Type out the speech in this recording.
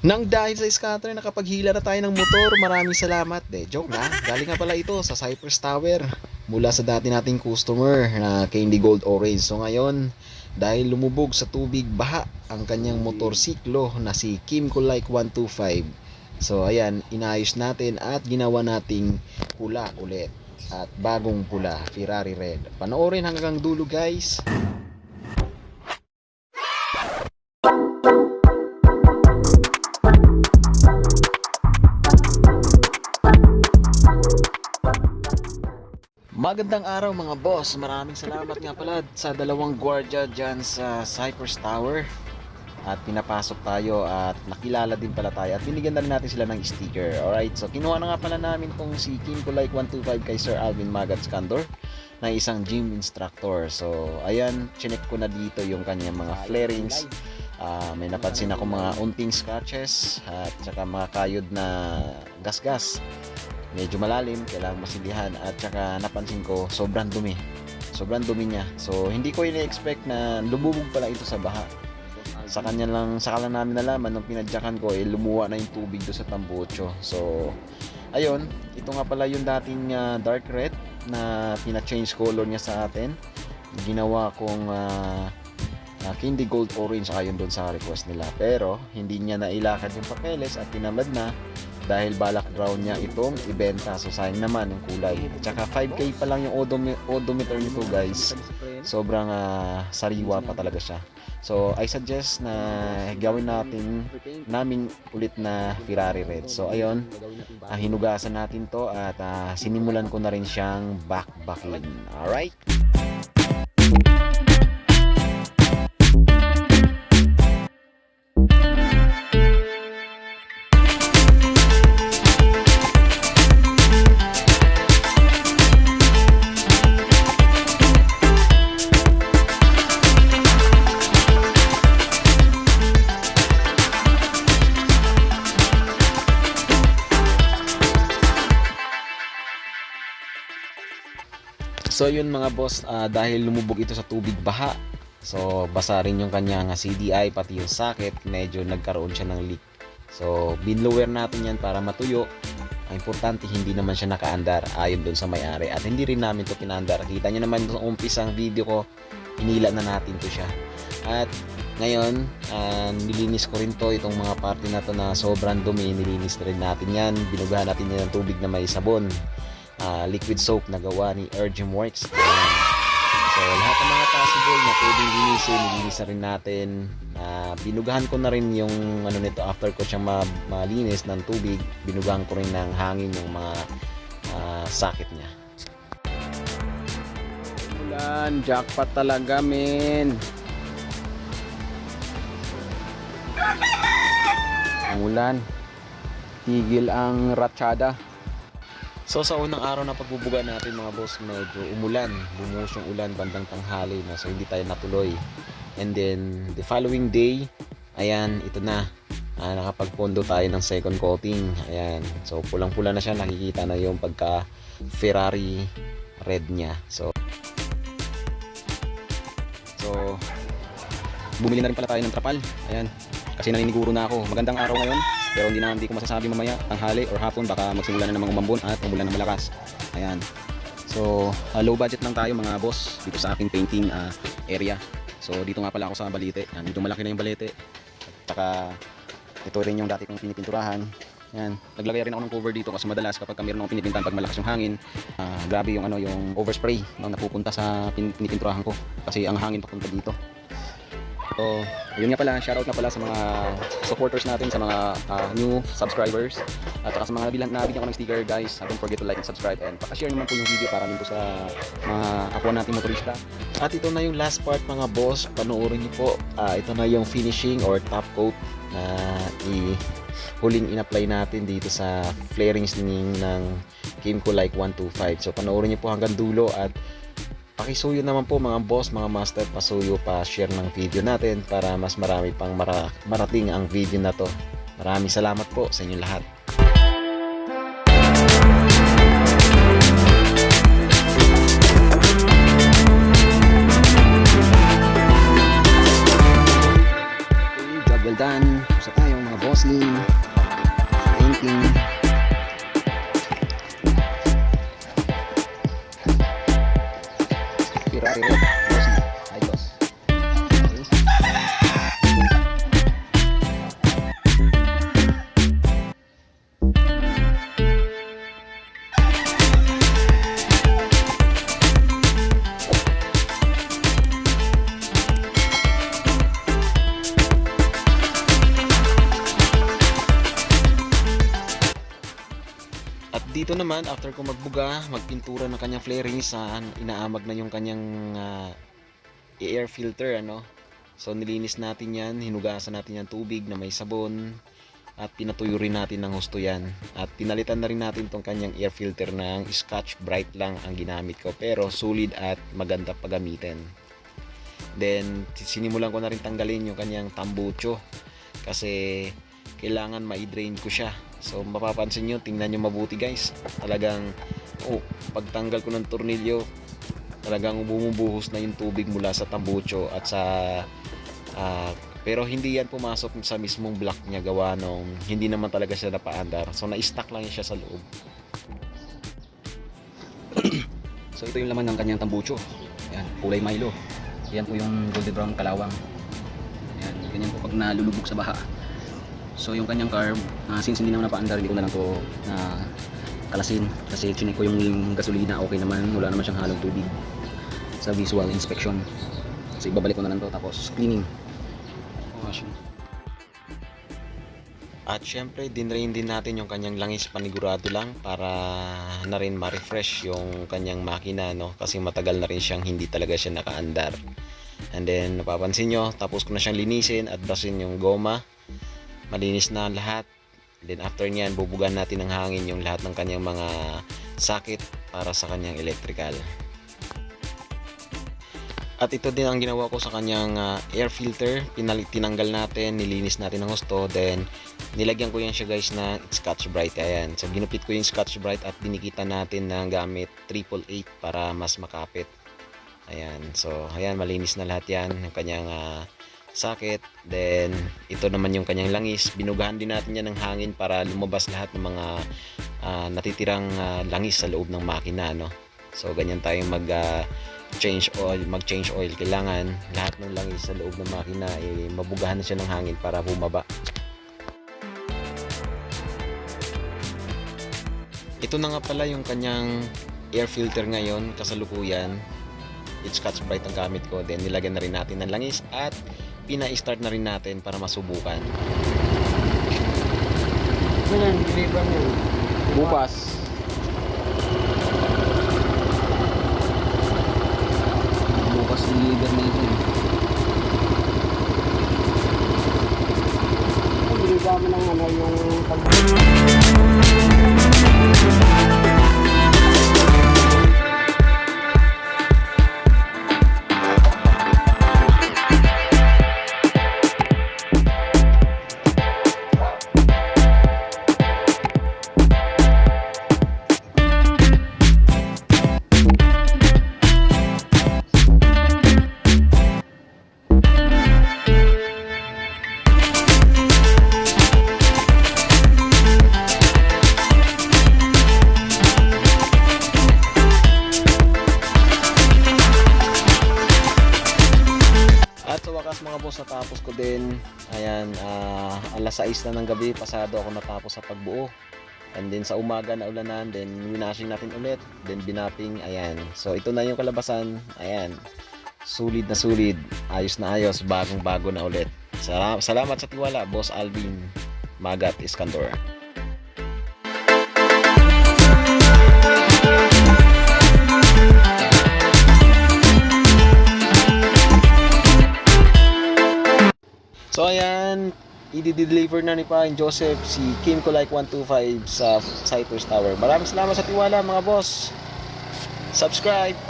Nang dahil sa scatter, nakapaghila na tayo ng motor. Maraming salamat. De, joke na. Galing nga pala ito sa Cypress Tower. Mula sa dati nating customer na Candy Gold Orange. So ngayon, dahil lumubog sa tubig baha ang kanyang motorsiklo na si Kim Kulike 125. So ayan, inayos natin at ginawa nating pula ulit. At bagong pula, Ferrari Red. Panoorin hanggang dulo guys. Magandang araw mga boss. Maraming salamat nga pala sa dalawang gwardiya dyan sa Cypress Tower. At pinapasok tayo at nakilala din pala tayo at binigyan na natin sila ng sticker. Alright, so kinuha na nga pala namin tong si Kim Kulike 125 kay Sir Alvin Magat Scandor na isang gym instructor. So, ayan, chinek ko na dito yung kanyang mga flarings. Ah, may napansin ako mga unting scratches at saka mga kayod na gasgas medyo malalim, kailangan masilihan at saka napansin ko sobrang dumi. Sobrang dumi niya. So hindi ko ini-expect na lumubog pala ito sa baha. Sa kanya lang, sa lang namin nalaman nung pinadyakan ko eh lumuwa na yung tubig do sa tambocho. So ayun, ito nga pala yung dating ah, dark red na pina-change color niya sa atin. Ginawa kong ah, ah, candy gold orange ayon doon sa request nila. Pero hindi niya nailakad yung papeles at tinamad na dahil balak raw niya itong ibenta. So sayang naman yung kulay. At saka 5k pa lang yung odomi- odometer nito guys. Sobrang ah, sariwa pa talaga siya. So I suggest na gawin natin namin ulit na Ferrari Red. So ayun, ah, hinugasan natin to at ah, sinimulan ko na rin siyang backbacking. Alright? So yun mga boss, ah, dahil lumubog ito sa tubig baha, so basa rin yung kanyang CDI pati yung socket, medyo nagkaroon siya ng leak. So binlower natin yan para matuyo. Ang importante hindi naman siya nakaandar ayon doon sa may-ari at hindi rin namin to pinandar. Kita niyo naman sa umpisang video ko, hinila na natin to siya. At ngayon, ah, nilinis ko rin to itong mga parte na to na sobrang dumi, nilinis na rin natin yan. Binugahan natin yan ng tubig na may sabon ah, liquid soap na gawa ni Urgent Works. So, lahat ng mga possible na pwedeng linisin, nilinis na rin natin. Ah, binugahan ko na rin yung ano nito after ko siyang ma- malinis ng tubig, binugahan ko rin ng hangin yung mga ah, socket niya. Ulan, jackpot talaga, men. Ulan. Tigil ang ratsyada. So sa unang araw na pagbubuga natin mga boss, medyo umulan. Bumuhos yung ulan bandang tanghali na so hindi tayo natuloy. And then the following day, ayan, ito na. Ah, nakapagpondo tayo ng second coating. Ayan. So pulang-pula na siya, nakikita na yung pagka Ferrari red niya. So So bumili na rin pala tayo ng trapal. Ayan. Kasi naniniguro na ako. Magandang araw ngayon. Pero hindi na hindi ko masasabi mamaya, tanghali or hapon baka magsimula na namang umambon at umulan na malakas. Ayan. So, ah, low budget lang tayo mga boss dito sa aking painting ah, area. So, dito nga pala ako sa Balite. Yan, dito malaki na yung Balite. At saka ito rin yung dati kong pinipinturahan. Yan, naglagay rin ako ng cover dito kasi madalas kapag meron akong pinipintan pag malakas yung hangin, ah, grabe yung ano yung overspray no, napupunta sa pin- pinipinturahan ko kasi ang hangin papunta dito. So, yun nga pala, shoutout nga pala sa mga supporters natin, sa mga ah, new subscribers, at saka sa mga nabilan, nabigyan ko ng sticker, guys. Uh, don't forget to like and subscribe, and pakashare naman po yung video para din po sa mga kapwa nating motorista. At ito na yung last part mga boss, panoorin niyo po. Ah, ito na yung finishing or top coat na i huling in-apply natin dito sa flarings ng, ng Kimco Like 125. So panoorin niyo po hanggang dulo at Pakisuyo naman po mga boss, mga master, pasuyo pa share ng video natin para mas marami pang mara- marating ang video na to. Maraming salamat po sa inyo lahat. Dito naman, after ko magbuga, magpintura ng kanyang flarings, ah, inaamag na yung kanyang ah, air filter, ano. So nilinis natin yan, hinugasan natin yan tubig na may sabon, at pinatuyo rin natin ng husto yan. At pinalitan na rin natin tong kanyang air filter ng Scotch Bright lang ang ginamit ko, pero solid at maganda pagamitin. Then, sinimulan ko na rin tanggalin yung kanyang tambucho kasi kailangan ma-drain ko siya. So mapapansin nyo, tingnan nyo mabuti guys. Talagang, oh, pagtanggal ko ng tornilyo, talagang bumubuhos na yung tubig mula sa tambucho at sa ah, pero hindi yan pumasok sa mismong block niya gawa nung hindi naman talaga siya napaandar. So na-stuck lang siya sa loob. So ito yung laman ng kanyang tambucho. Ayan, kulay Milo. Yan po yung golden brown kalawang. Ayan, ganyan po pag nalulubog sa baha. So yung kanyang carb, ah, since hindi naman napaandar, hindi ko na lang to na kalasin. Kasi chinek ko yung gasolina, okay naman. Wala naman siyang halong tubig sa visual inspection. So ibabalik ko na lang to tapos cleaning. Wash. At syempre, dinrain din natin yung kanyang langis panigurado lang para na rin ma-refresh yung kanyang makina, no? Kasi matagal na rin siyang hindi talaga siya nakaandar. And then, napapansin nyo, tapos ko na siyang linisin at basin yung goma. Malinis na lahat. Then after nyan, bubugan natin ng hangin yung lahat ng kanyang mga sakit para sa kanyang electrical. At ito din ang ginawa ko sa kanyang ah, air filter. Pinali- tinanggal natin, nilinis natin ng gusto. Then, nilagyan ko yan siya guys na Scotch Brite. Ayan. So, ginupit ko yung Scotch Brite at dinikita natin ng gamit 888 para mas makapit. Ayan. So, ayan, malinis na lahat yan. Yung kanyang ah, socket. Then, ito naman yung kanyang langis. Binugahan din natin yan ng hangin para lumabas lahat ng mga ah, natitirang ah, langis sa loob ng makina. No? So, ganyan tayo mag ah, change oil, mag-change oil. Kailangan lahat ng langis sa loob ng makina eh, mabugahan na siya ng hangin para bumaba. Ito na nga pala yung kanyang air filter ngayon, kasalukuyan. It's Scotch Brite ang gamit ko. Then nilagyan na rin natin ng langis at pina-start na rin natin para masubukan. Kailan deliver mo? Bukas. Bukas deliver na ito. eh. Deliver mo ng ano yung pag... boss, natapos ko din. Ayan, ah, alas 6 na ng gabi, pasado ako natapos sa pagbuo. And then sa umaga na ulanan, then winashing natin ulit, then binapping, ayan. So ito na yung kalabasan, ayan. Sulit na sulit, ayos na ayos, bagong bago na ulit. Sala- Salamat sa tiwala, Boss Alvin Magat Iskandor. So ayan, i-deliver na ni Paring Joseph si Kim Kulike 125 sa Cypress Tower. Maraming salamat sa tiwala mga boss. Subscribe!